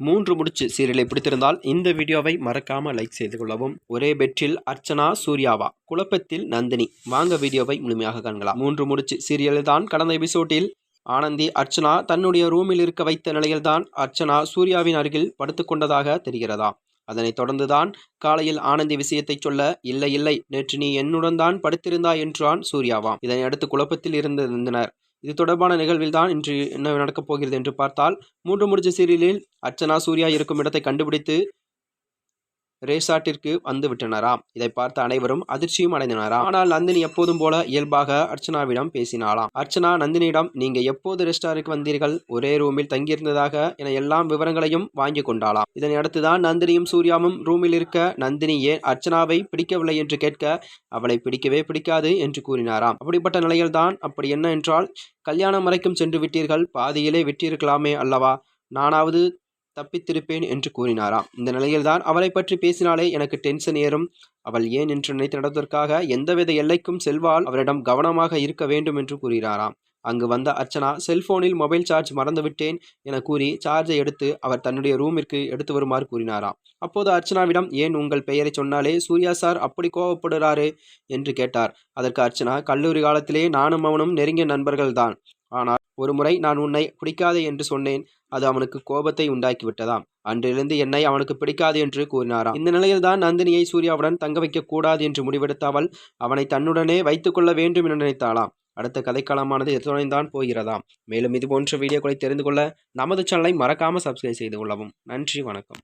மூன்று முடிச்சு சீரியலை பிடித்திருந்தால் இந்த வீடியோவை மறக்காம லைக் செய்து கொள்ளவும். ஒரே பெற்றில் அர்ச்சனா சூர்யாவா குழப்பத்தில் நந்தினி. வாங்க வீடியோவை முழுமையாக காண்கலாம். மூன்று முடிச்சு சீரியலில் தான் கடந்த எபிசோட்டில் ஆனந்தி அர்ச்சனா தன்னுடைய ரூமில் இருக்க வைத்த நிலையில்தான் அர்ச்சனா சூர்யாவின் அருகில் படுத்துக்கொண்டதாக தெரிகிறதா? அதனைத் தொடர்ந்துதான் காலையில் ஆனந்தி விஷயத்தை சொல்ல இல்லை இல்லை நேற்று நீ என்னுடன் தான் படுத்திருந்தாய் என்றான் சூர்யாவாம் இதனை அடுத்து குழப்பத்தில் இருந்திருந்தனர். இது தொடர்பான நிகழ்வில் தான் இன்று என்ன நடக்கப் போகிறது என்று பார்த்தால் மூன்று முடிச்ச சீரியலில் அர்ச்சனா சூர்யா இருக்கும் இடத்தை கண்டுபிடித்து ரேசாட்டிற்கு வந்து விட்டனராம் இதை பார்த்த அனைவரும் அதிர்ச்சியும் அடைந்தனராம். ஆனால் நந்தினி எப்போதும் போல இயல்பாக அர்ச்சனாவிடம் பேசினாலாம் அர்ச்சனா நந்தினியிடம் நீங்க எப்போது ரெஸ்டாருக்கு வந்தீர்கள்? ஒரே ரூமில் தங்கியிருந்ததாக என எல்லாம் விவரங்களையும் வாங்கி கொண்டாலாம் இதனை அடுத்துதான் நந்தினியும் சூர்யாவும் ரூமில் இருக்க நந்தினி ஏன் அர்ச்சனாவை பிடிக்கவில்லை என்று கேட்க அவளை பிடிக்கவே பிடிக்காது என்று கூறினாராம். அப்படிப்பட்ட நிலையில்தான் அப்படி என்ன என்றால் கல்யாணம் வரைக்கும் சென்று விட்டீர்கள் பாதியிலே விட்டிருக்கலாமே அல்லவா? நானாவது தப்பித்திருப்பேன் என்று கூறினாராம். இந்த நிலையில்தான் அவளை பற்றி பேசினாலே எனக்கு டென்ஷன் ஏறும். அவள் ஏன் என்று நினைத்து நடந்ததற்காக எந்தவித எல்லைக்கும் செல்வால் அவரிடம் கவனமாக இருக்க வேண்டும் என்று கூறினாராம். அங்கு வந்த அர்ச்சனா செல்போனில் மொபைல் சார்ஜ் மறந்துவிட்டேன் என கூறி சார்ஜை எடுத்து அவர் தன்னுடைய ரூமிற்கு எடுத்து வருமாறு கூறினாராம். அப்போது அர்ச்சனாவிடம் ஏன் உங்கள் பெயரை சொன்னாலே சூர்யா சார் அப்படி கோவப்படுறாரு? என்று கேட்டார். அதற்கு அர்ச்சனா கல்லூரி காலத்திலே நானும் அவனும் நெருங்கிய நண்பர்கள்தான். ஆனால் ஒருமுறை நான் உன்னை பிடிக்காதே என்று சொன்னேன் அது அவனுக்கு கோபத்தை உண்டாக்கிவிட்டதாம். அன்றிலிருந்து என்னை அவனுக்கு பிடிக்காது என்று கூறினாராம். இந்த நிலையில்தான் நந்தினியை சூர்யாவுடன் தங்க வைக்க கூடாது என்று முடிவெடுத்த அவள் அவனை தன்னுடனே வைத்துக்கொள்ள வேண்டும் என நினைத்தாளாம். அடுத்த கதைக்காலமானது எத்துணைந்தான் போகிறதாம். மேலும் இது போன்ற வீடியோக்களை தெரிந்து கொள்ள நமது சேனலை மறக்காமல் சப்ஸ்கிரைப் செய்து கொள்ளவும். நன்றி வணக்கம்.